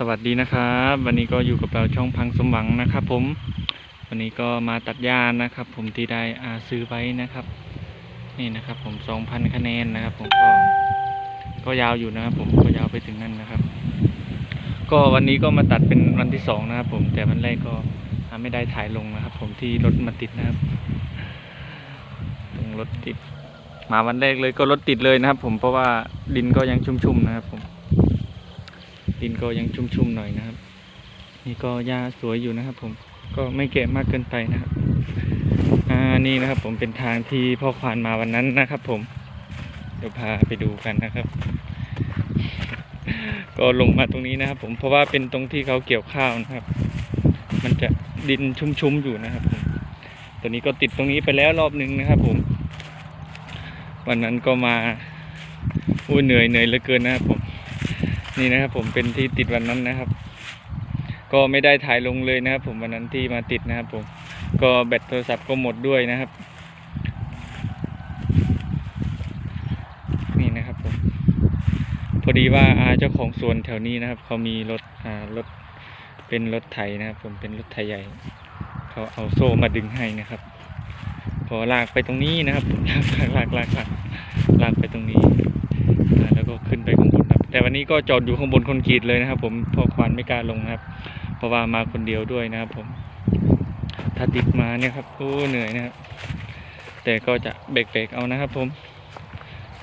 สวัสดีนะครับ วันนี้ก็อยู่กับเราช่องพังสมหวังนะครับ ผม วันนี้ก็มาตัดหญ้านะครับ ผมที่ได้อาซื้อไว้นะครับ นี่นะครับ ผมสองพันคะแนนนะครับ ผมก็ก็ยาวอยู่นะครับ ผมก็ยาวไปถึงนั่นนะครับ ก็วันนี้ก็มาตัดเป็นวันที่สองนะครับ ผมแต่วันแรกก็ไม่ได้ถ่ายลงนะครับ ผมที่รถมาติดนะครับตรงรถติด มาวันแรกเลยก็รถติดเลยนะครับ ผมเพราะว่าดินก็ยังชุ่มๆนะครับ ผม ดินก็ยังชุ่มๆหน่อยนะครับ นี่ก็หญ้าสวยอยู่นะครับ ผมก็ไม่แก่มากเกินไปนะครับอ่านี่นะครับ ผมเป็นทางที่พ่อควานมาวันนั้นนะครับ ผมเดี๋ยวพาไปดูกันนะครับ ก็ลงมาตรงนี้นะครับ ผมเพราะว่าเป็นตรงที่เขาเกี่ยวข้าวนะครับ มันจะดินชุ่มๆอยู่นะครับผมตอนนี้ก็ติดตรงนี้ไปแล้วรอบหนึ่งนะครับ ผม วันนั้นก็มาอุ้ยเหนื่อยเหนื่อยเหลือเกินนะครับผม นี่นะครับผมเป็นที่ติดวันนั้นนะครับ ก็ไม่ได้ถ่ายลงเลยนะครับ ผมวันนั้นที่มาติดนะครับผมก็แบตโทรศัพท์ก็หมดด้วยนะครับ นี่นะครับผมพอดีว่าอาเจ้าของสวนแถวนี้นะครับเขามีรถอ่ารถเป็นรถไถนะครับผมเป็นรถไถใหญ่เขาเอาโซ่มาดึงให้นะครับพอลากไปตรงนี้นะครับลากลากลากลากลากไปตรงนี้ แล้วก็ขึ้นไปข้างบน แต่วันนี้ก็จอดอยู่ข้างบนคอนกรีตเลยนะครับ ผมเพอควานไม่กล้าลงนะครับ เพราะว่ามาคนเดียวด้วยนะครับ ผม ถ้าติดมาเนี่ยครับโอ้เหนื่อยนะครับ แต่ก็จะเบรกเบรกเอานะครับ ผม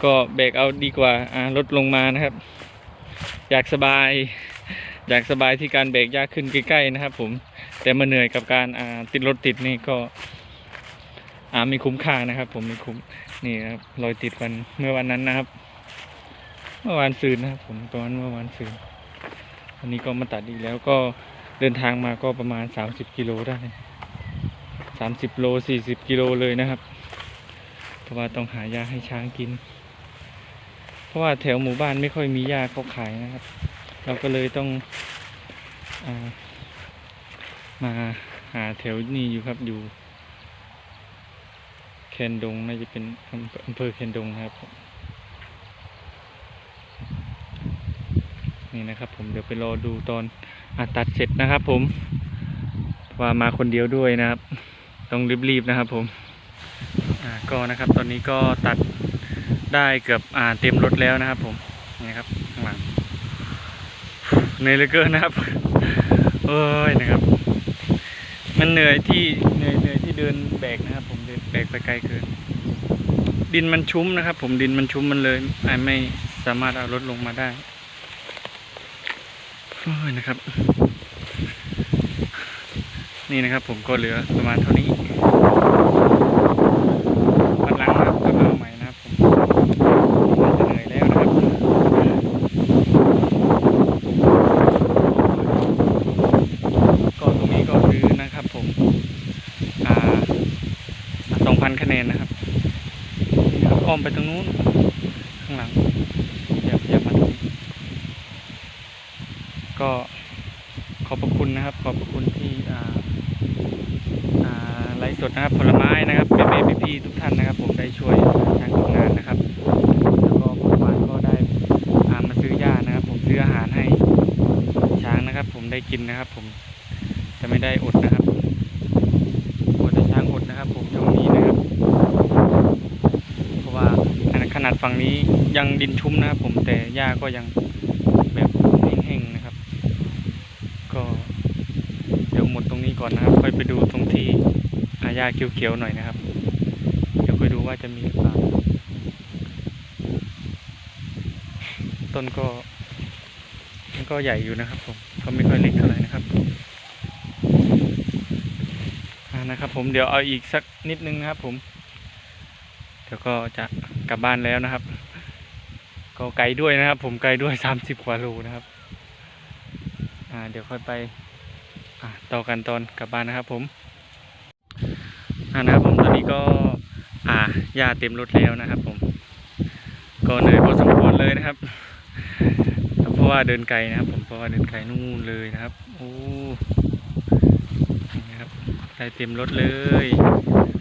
ก็เบรกเอาดีกว่าอ่าลดลงมานะครับ อยากสบายอยากสบายที่การเบรกยากขึ้นใกล้ๆนะครับ ผม แต่มาเหนื่อยกับการอ่าติดรถติดนี่ก็อ่ามีคุ้มค่านะครับ ผมมีคุ้มนี่ครับรอยติดวันเมื่อวันนั้นนะครับ เมื่อวานซืนนะครับผมประมาณเมื่อวานซืนวันนี้ก็มาตัดอีกแล้วก็เดินทางมาก็ประมาณ 30กิโลได้30โล40กิโลเลยนะครับ เพราะว่าต้องหาหญ้าให้ช้างกิน เพราะว่าแถวหมู่บ้านไม่ค่อยมีหญ้าเขาขายนะครับ เราก็เลยต้องอามาหาแถวนี้อยู่ครับอยู่ แคนดงน่าจะเป็นอำเภออำเภอแคนดงนะครับผม นี่นะครับ ผมเดี๋ยวไปรอดูตอนอตัดเสร็จนะครับ ผมว่ามาคนเดียวด้วยนะครับ ต้องรีบๆนะครับ ผมก็นะครับ ตอนนี้ก็ตัดได้เกือบอ่าเต็มรถแล้วนะครับ ผมนี่ครับข้างหลังเหนื่อยเหลือเกินนะครับโอ้ยนะครับ มันเหนื่อยที่เหนื่อยเหนื่อยที่เดินแบกนะครับ ผมเดินแบกไปไกลเกิน ดินมันชุ่มนะครับ ผมดินมันชุ่มมันเลยไม่สามารถเอารถลงมาได้ โอ้ยนะครับ นี่นะครับผมก็เหลือประมาณเท่านี้วันหลังนะครับก็มาใหม่นะครับผมเหนื่อยแล้วนะครับก็ตรงนี้ก็คือนะครับผมอ่าสองพันคะแนนนะครับอ้อมไปตรงนู้นข้างหลังอย่าอย่ามาตรงนี้ ก็ขอบพระคุณนะครับ ขอบพระคุณที่อ่าไลฟ์สดนะครับผลไม้นะครับแม่แม่พี่ๆทุกท่านนะครับ ผมได้ช่วยทางทำงานนะครับแล้วก็ผลไม้ก็ได้อ่ามาซื้อหญ้านะครับ ผมซื้ออาหารให้ช้างนะครับ ผมได้กินนะครับ ผมจะไม่ได้อดนะครับกลัวแต่ช้างอดนะครับ ผมช่วงนี้นะครับ เพราะว่าขนาดฝั่งนี้ยังดินชุ่มนะครับ ผมแต่หญ้าก็ยังแบบแห้งๆนะครับ ก็เดี๋ยวหมดตรงนี้ก่อนนะ ค่อยไปดูตรงที่อาญาเขียวๆหน่อยนะครับ เดี๋ยวค่อยดูว่าจะมีหรือเปล่าต้นก็มันก็ใหญ่อยู่นะครับผมก็ไม่ค่อยเล็กเท่าไหร่นะครับอ่านะครับ ผมเดี๋ยวเอาอีกสักนิดนึงนะครับ ผมเดี๋ยวก็จะกลับบ้านแล้วนะครับ ก็ไกลด้วยนะครับ ผมไกลด้วยสามสิบกว่าโลนะครับ อ่าเดี๋ยวค่อยไป ต่อกันตอนกลับบ้านนะครับผมนะครับผมตอนนี้ก็อ่าหญ้าเต็มรถแล้วนะครับ ผม ก็เหนื่อยพอสมควรเลยนะครับ เพราะว่าเดินไกลนะครับ ผมเพราะว่าเดินไกลนู่นเลยนะครับ โอ้นี่นะครับได้เต็มรถเลย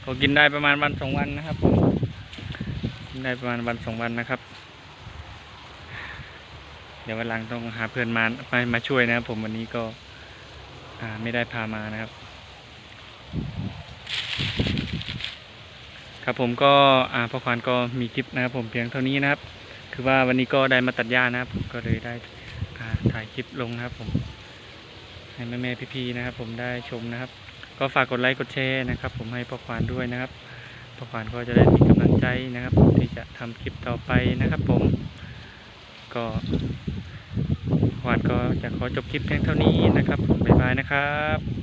ก็กินได้ประมาณวันสองวันนะครับผมกินได้ประมาณวันสองวันนะครับ เดี๋ยววันหลังต้องหาเพื่อนมามามาช่วยนะครับ ผมวันนี้ก็ ไม่ได้พามานะครับ ครับผมก็อ่าพ่อควานก็มีคลิปนะครับผมเพียงเท่านี้นะครับ คือว่าวันนี้ก็ได้มาตัดหญ้านะครับผมก็เลยได้ถ่ายคลิปลงนะครับผมให้แม่ๆพี่ๆนะครับ ผมได้ชมนะครับ ก็ฝากกดไลค์กดแชร์นะครับ ผมให้พ่อควานด้วยนะครับพ่อควานก็จะได้มีกำลังใจนะครับผมที่จะทำคลิปต่อไปนะครับ ผมก็ วันก็จะขอจบคลิปเพียงเท่านี้นะครับบ๊ายบายนะครับ